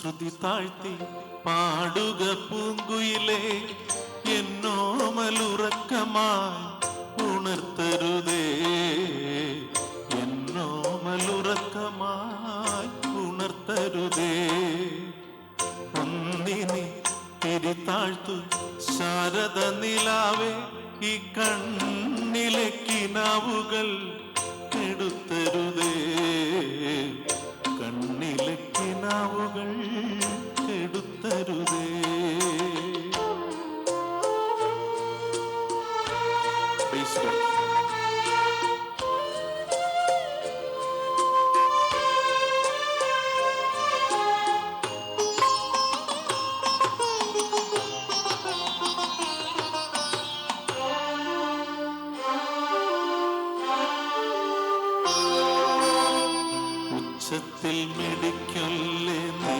ശ്രുതി താഴ്ത്തി പാടുക പൂങ്കുയിലേ എന്നോമലുറക്കമായി ഉണർത്തരുതേ. എന്നോമലുറക്കമായി ഉണർത്തരുതേ. ഒന്നിനെ തിരിതാഴ്ത്തു ശാരദ നിലാവേ ഈ കണ്ണിലെ കിനാവുകൾ കെടുത്തരുതേ Drum. ഉച്ചത്തിൽ മിടിക്കൊല്ലേ നീ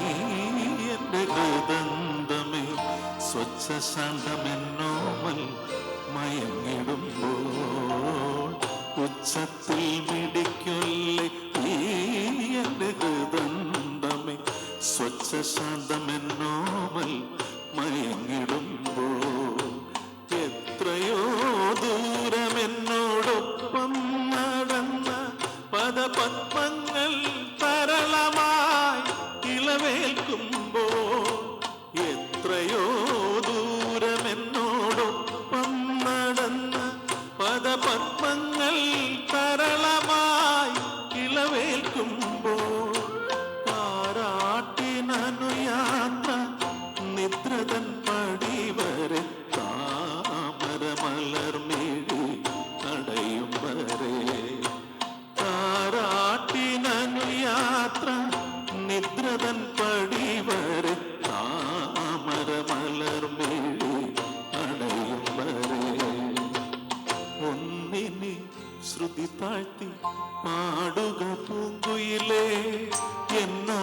എന്റെ ഹൃദന്തമേ സ്വച്ഛ ശാന്തമെന്നോമൽ മയങ്ങിടുമ്പോൾ ഉച്ചത്തിൽ മിടിക്കൊല്ലേ ഹൃദന്തമേ സ്വച്ഛ ശാന്തമെന്നോമൽ ശ്രുതി താഴ്ത്തി പാടുക പൂങ്കുയിലേ എന്നോമലുറക്കമായി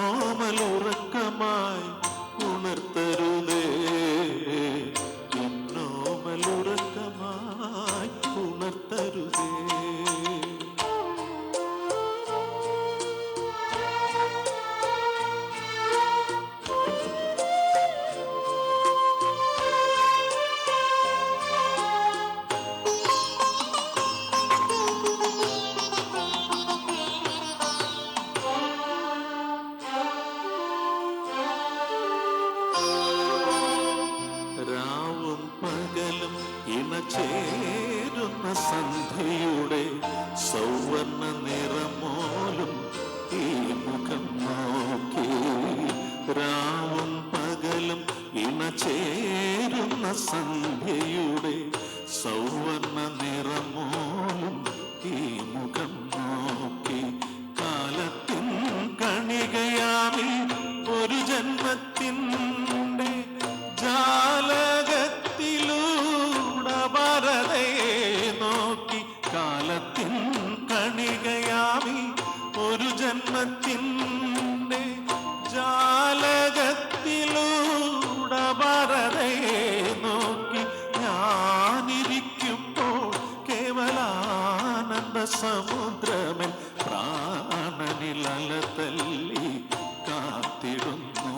സന്ധ്യയുടെ സൗവർണ നിറമോലും ഈ മുഖം നോക്കി കാലത്തിൻ കണികയാമി ഒരു ജന്മത്തിന്റെ ജാലകത്തിലൂടെ വരതയെ നോക്കി കാലത്തിൻ കണികയാമി ഒരു ജന്മത്തിന്റെ കാത്തിടുന്നു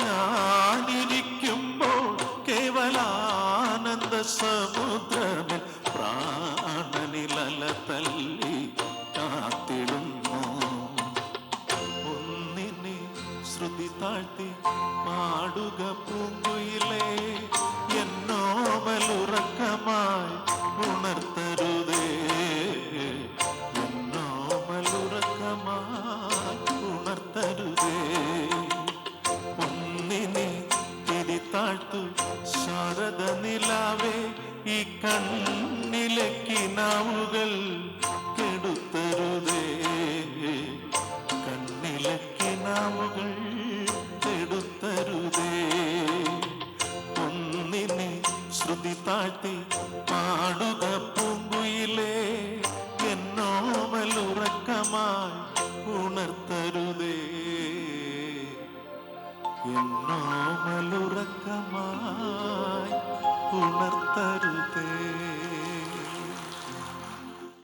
ഞാനിരിക്കുമ്പോൾ കേവലാനന്ദ സമുദ്രമിൽ പ്രാണനിലല തല്ലി കാത്തിടുന്നു. ഒന്നിനെ ശ്രുതി താഴ്ത്തി പാടുക പൂങ്കുയിലേ തിരിത്താഴ്ത്തു ശാരദ നിലാവേ ഈ കണ്ണിലെ കിനാവുകൾ കെടുത്തരുതേ. കണ്ണിലെ കിനാവുകൾ കെടുത്തരുതേ. ഒന്നിനെ ശ്രുതി താഴ്ത്തി പാടുക പൂങ്കുയിലേ എന്നോമലുറക്കമായി ഉണർത്തരുതേ. എന്നോമലുറക്കമായി ഉണർത്തരുതേ.